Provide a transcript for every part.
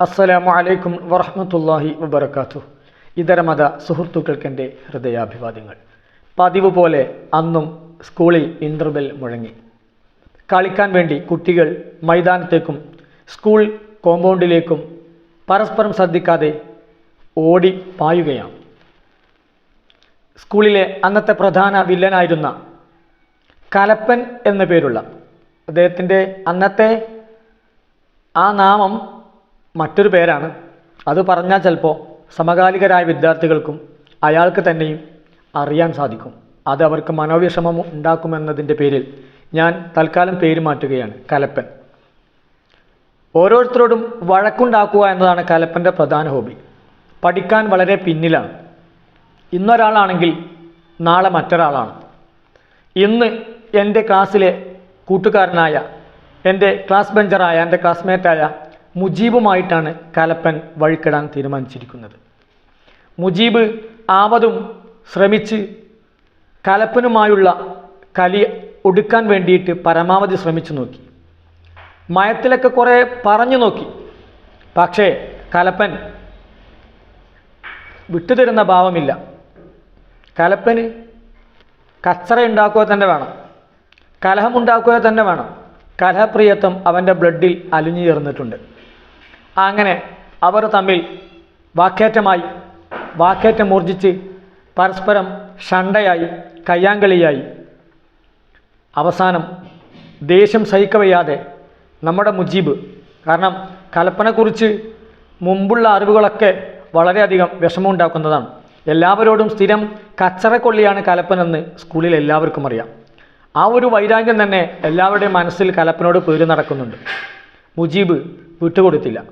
അസ്സലാമു അലൈക്കും വറഹ്മത്തുള്ളാഹി വബർക്കാത്തു ഇതരമത സുഹൃത്തുക്കൾക്ക് എന്റെ ഹൃദയാഭിവാദ്യങ്ങൾ. പതിവ് പോലെ അന്നും സ്കൂളിൽ ഇന്റർവെൽ മുഴങ്ങി. കളിക്കാൻ വേണ്ടി കുട്ടികൾ മൈതാനത്തേക്കും സ്കൂൾ കോമ്പൗണ്ടിലേക്കും പരസ്പരം ശ്രദ്ധിക്കാതെ ഓടി പായുകയാണ്. സ്കൂളിലെ അന്നത്തെ പ്രധാന വില്ലനായിരുന്ന കലപ്പൻ എന്ന പേരുള്ള അദ്ദേഹത്തിന്റെ അന്നത്തെ ആ നാമം മറ്റൊരു പേരാണ്. അത് പറഞ്ഞാൽ ചിലപ്പോൾ സമകാലികരായ വിദ്യാർത്ഥികൾക്കും അയാൾക്ക് തന്നെയും അറിയാൻ സാധിക്കും. അത് അവർക്ക് മനോവിഷമം ഉണ്ടാക്കുമെന്നതിന്റെ പേരിൽ ഞാൻ തൽക്കാലം പേര് മാറ്റുകയാണ്. കലപ്പൻ. ഓരോരുത്തരോടും വഴക്കുണ്ടാക്കുക എന്നതാണ് കലപ്പന്റെ പ്രധാന ഹോബി. പഠിക്കാൻ വളരെ പിന്നിലാണ്. ഇന്നൊരാളാണെങ്കിൽ നാളെ മറ്റൊരാളാണ്. ഇന്ന് എന്റെ ക്ലാസ്സിലെ കൂട്ടുകാരനായ എന്റെ ക്ലാസ് ബെഞ്ചറായ എന്റെ ക്ലാസ്മേറ്റായ മുജീബുമായിട്ടാണ് കലപ്പൻ വഴിക്കിടാൻ തീരുമാനിച്ചിരിക്കുന്നത്. മുജീബ് ആവതും ശ്രമിച്ച് കലപ്പനുമായുള്ള കലി ഒടുക്കാൻ വേണ്ടിയിട്ട് പരമാവധി ശ്രമിച്ചു നോക്കി. മയത്തിലൊക്കെ കുറേ പറഞ്ഞു നോക്കി. പക്ഷേ കലപ്പൻ വിട്ടുതരുന്ന ഭാവമില്ല. കലപ്പന് കച്ചറ ഉണ്ടാക്കുക തന്നെ വേണം. കലഹമുണ്ടാക്കുക തന്നെ വേണം. കലഹപ്രിയത്വം അവന്റെ ബ്ലഡിൽ അലിഞ്ഞു ചേർന്നിട്ടുണ്ട്. അങ്ങനെ അവർ തമ്മിൽ വാക്കേറ്റമായി വാക്കേറ്റം മൂർജിച്ച് പരസ്പരം ഷണ്ടയായി കയ്യാങ്കളിയായി. അവസാനം ദേഷ്യം സഹിക്കവയ്യാതെ നമ്മുടെ മുജീബ് കാരണം കലപ്പനെക്കുറിച്ച് മുമ്പുള്ള അറിവുകളൊക്കെ വളരെയധികം വിഷമമുണ്ടാക്കുന്നതാണ്. എല്ലാവരോടും സ്ഥിരം കച്ചറക്കൊള്ളിയാണ് കലപ്പനെന്ന് സ്കൂളിൽ എല്ലാവർക്കും അറിയാം. ആ ഒരു വൈരാഗ്യം തന്നെ എല്ലാവരുടെയും മനസ്സിൽ കലപ്പനോട് പേര് നടക്കുന്നുണ്ട്. മുജീബ് വിട്ടുകൊടുത്തില്ല.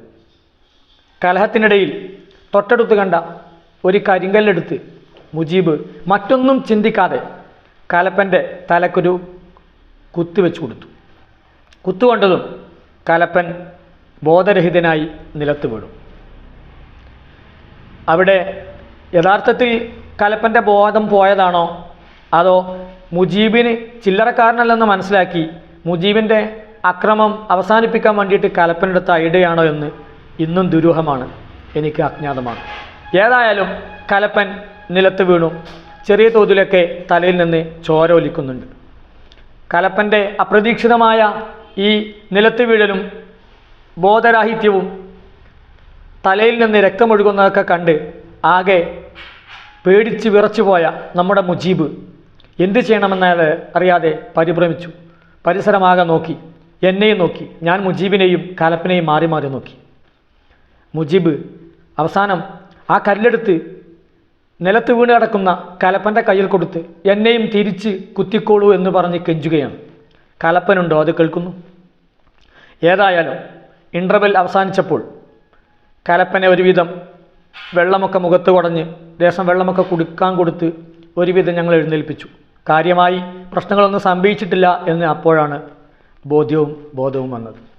കലഹത്തിനിടയിൽ തൊട്ടടുത്ത് കണ്ട ഒരു കരിങ്കല്ലെടുത്ത് മുജീബ് മറ്റൊന്നും ചിന്തിക്കാതെ കലപ്പന്റെ തലക്കൊരു കുത്തി വെച്ച് കൊടുത്തു. കുത്തുകൊണ്ടതും കലപ്പൻ ബോധരഹിതനായി നിലത്ത് വീണു. അവിടെ യഥാർത്ഥത്തിൽ കലപ്പന്റെ ബോധം പോയതാണോ? അതോ മുജീബിന് ചില്ലറക്കാരനല്ലെന്ന് മനസ്സിലാക്കി മുജീബിന്റെ അക്രമം അവസാനിപ്പിക്കാൻ വേണ്ടിയിട്ട് കലപ്പനെടുത്ത ഐഡിയയാണോ എന്ന് ഇന്നും ദുരൂഹമാണ്. എനിക്ക് അജ്ഞാതമാണ്. ഏതായാലും കലപ്പൻ നിലത്ത് വീണു. ചെറിയ തോതിലൊക്കെ തലയിൽ നിന്ന് ചോര ഒലിക്കുന്നുണ്ട്. കലപ്പന്റെ അപ്രതീക്ഷിതമായ ഈ നിലത്ത് വീഴലും ബോധരാഹിത്യവും തലയിൽ നിന്ന് രക്തമൊഴുകുന്നതൊക്കെ കണ്ട് ആകെ പേടിച്ച് വിറച്ചുപോയ നമ്മുടെ മുജീബ് എന്ത് ചെയ്യണമെന്നത് അറിയാതെ പരിഭ്രമിച്ചു. പരിസരമാകെ നോക്കി. എന്നെയും നോക്കി. ഞാൻ മുജീബിനെയും കലപ്പനെയും മാറി മാറി നോക്കി. മുജീബ്. അവസാനം ആ കല്ലെടുത്ത് നിലത്ത് വീണ് കിടക്കുന്ന കലപ്പന്റെ കയ്യിൽ കൊടുത്ത് എന്നെയും തിരിച്ച് കുത്തിക്കോളൂ എന്ന് പറഞ്ഞ് കെഞ്ചുകയാണ്. കലപ്പനുണ്ടോ? അത് കേൾക്കുന്നു. ഏതായാലും ഇന്റർവെൽ അവസാനിച്ചപ്പോൾ കലപ്പനെ ഒരുവിധം വെള്ളമൊക്കെ മുഖത്ത് കുടഞ്ഞ് ദേശം വെള്ളമൊക്കെ കുടിക്കാൻ കൊടുത്ത് ഒരുവിധം ഞങ്ങൾ എഴുന്നേൽപ്പിച്ചു. കാര്യമായി പ്രശ്നങ്ങളൊന്നും സംഭവിച്ചിട്ടില്ല എന്ന് അപ്പോഴാണ് ബോധ്യവും ബോധവും വന്നത്.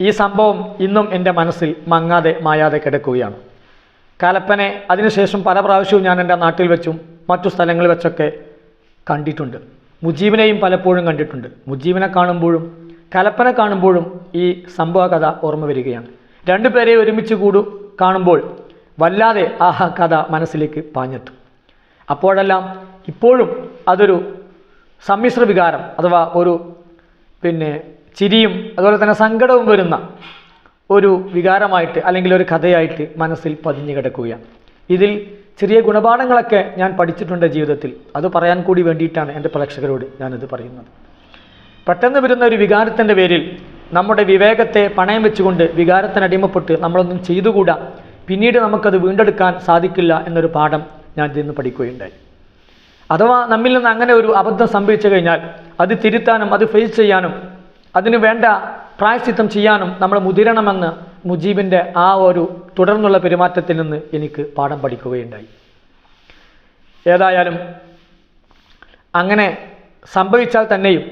ഈ സംഭവം ഇന്നും എന്റെ മനസ്സിൽ മങ്ങാതെ മായാതെ കിടക്കുകയാണ്. കലപ്പനെ അതിനുശേഷം പല പ്രാവശ്യവും ഞാൻ എന്റെ നാട്ടിൽ വെച്ചും മറ്റു സ്ഥലങ്ങളിൽ വെച്ചൊക്കെ കണ്ടിട്ടുണ്ട്. മുജീബിനെയും പലപ്പോഴും കണ്ടിട്ടുണ്ട്. മുജീബിനെ കാണുമ്പോഴും കലപ്പനെ കാണുമ്പോഴും ഈ സംഭവ കഥ ഓർമ്മ വരികയാണ്. രണ്ടുപേരെ ഒരുമിച്ച് കൂടു കാണുമ്പോൾ വല്ലാതെ ആ കഥ മനസ്സിലേക്ക് പാഞ്ഞെത്തും. അപ്പോഴെല്ലാം ഇപ്പോഴും അതൊരു സമ്മിശ്ര വികാരം അഥവാ ഒരു പിന്നെ ചിരിയും അതുപോലെ തന്നെ സങ്കടവും വരുന്ന ഒരു വികാരമായിട്ട് അല്ലെങ്കിൽ ഒരു കഥയായിട്ട് മനസ്സിൽ പതിഞ്ഞു കിടക്കുകയാണ്. ഇതിൽ ചെറിയ ഗുണപാഠങ്ങളൊക്കെ ഞാൻ പഠിച്ചിട്ടുണ്ട് ജീവിതത്തിൽ. അത് പറയാൻ കൂടി വേണ്ടിയിട്ടാണ് എന്റെ പ്രേക്ഷകരോട് ഞാനിത് പറയുന്നത്. പെട്ടെന്ന് വരുന്ന ഒരു വികാരത്തിന്റെ പേരിൽ നമ്മുടെ വിവേകത്തെ പണയം വെച്ചുകൊണ്ട് വികാരത്തിന് അടിമപ്പെട്ട് നമ്മളൊന്നും ചെയ്തുകൂടാ. പിന്നീട് നമുക്കത് വീണ്ടെടുക്കാൻ സാധിക്കില്ല എന്നൊരു പാഠം ഞാൻ ഇതിൽ നിന്ന് പഠിക്കുകയുണ്ടായി. അഥവാ നമ്മിൽ നിന്ന് അങ്ങനെ ഒരു അബദ്ധം സംഭവിച്ചു കഴിഞ്ഞാൽ അത് തിരുത്താനും അത് ഫേസ് ചെയ്യാനും അതിന് വേണ്ട പ്രായശ്ചിത്തം ചെയ്യാനും നമ്മൾ മുതിരണമെന്ന് മുജീബിന്റെ ആ ഒരു തുടർന്നുള്ള പെരുമാറ്റത്തിൽ നിന്ന് എനിക്ക് പാഠം പഠിക്കുകയുണ്ടായി. ഏതായാലും അങ്ങനെ സംഭവിച്ചാൽ തന്നെയും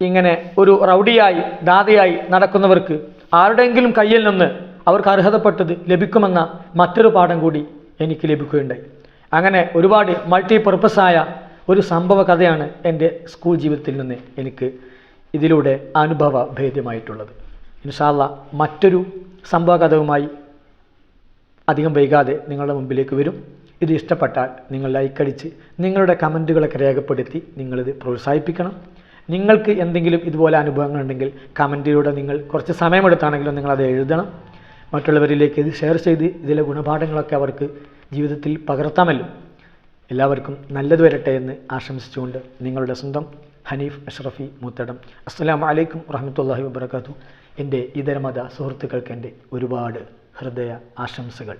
ഇങ്ങനെ ഒരു റൗഡിയായി ദാതയായി നടക്കുന്നവർക്ക് ആരുടെയെങ്കിലും കയ്യിൽ നിന്ന് അവർക്ക് അർഹതപ്പെട്ടത് ലഭിക്കുമെന്ന മറ്റൊരു പാഠം കൂടി എനിക്ക് ലഭിക്കുകയുണ്ടായി. അങ്ങനെ ഒരുപാട് മൾട്ടി പർപ്പസായ ഒരു സംഭവ കഥയാണ് എന്റെ സ്കൂൾ ജീവിതത്തിൽ നിന്ന് എനിക്ക് ഇതിലൂടെ അനുഭവ ഭേദ്യമായിട്ടുള്ളത്. ഇൻഷാല്ല മറ്റൊരു സംഭവകഥവുമായി അധികം വൈകാതെ നിങ്ങളുടെ മുമ്പിലേക്ക് വരും. ഇത് ഇഷ്ടപ്പെട്ടാൽ നിങ്ങൾ ലൈക്ക് അടിച്ച് നിങ്ങളുടെ കമന്റുകളൊക്കെ രേഖപ്പെടുത്തി നിങ്ങളിത് പ്രോത്സാഹിപ്പിക്കണം. നിങ്ങൾക്ക് എന്തെങ്കിലും ഇതുപോലെ അനുഭവങ്ങളുണ്ടെങ്കിൽ കമന്റിലൂടെ നിങ്ങൾ കുറച്ച് സമയമെടുത്താണെങ്കിലും നിങ്ങളത് എഴുതണം. മറ്റുള്ളവരിലേക്ക് ഇത് ഷെയർ ചെയ്ത് ഇതിലെ ഗുണപാഠങ്ങളൊക്കെ അവർക്ക് ജീവിതത്തിൽ പകർത്താമല്ലോ. എല്ലാവർക്കും നല്ലത് വരട്ടെ എന്ന് ആശംസിച്ചുകൊണ്ട് നിങ്ങളുടെ സ്വന്തം ഹനീഫ് അഷ്റഫി മൂത്തടം. അസ്സലാമു വലൈക്കും വറഹമത്തല്ലാഹി വബർക്കാത്തു എന്റെ ഇതരമത സുഹൃത്തുക്കൾക്ക് എന്റെ ഒരുപാട് ഹൃദയ ആശംസകൾ.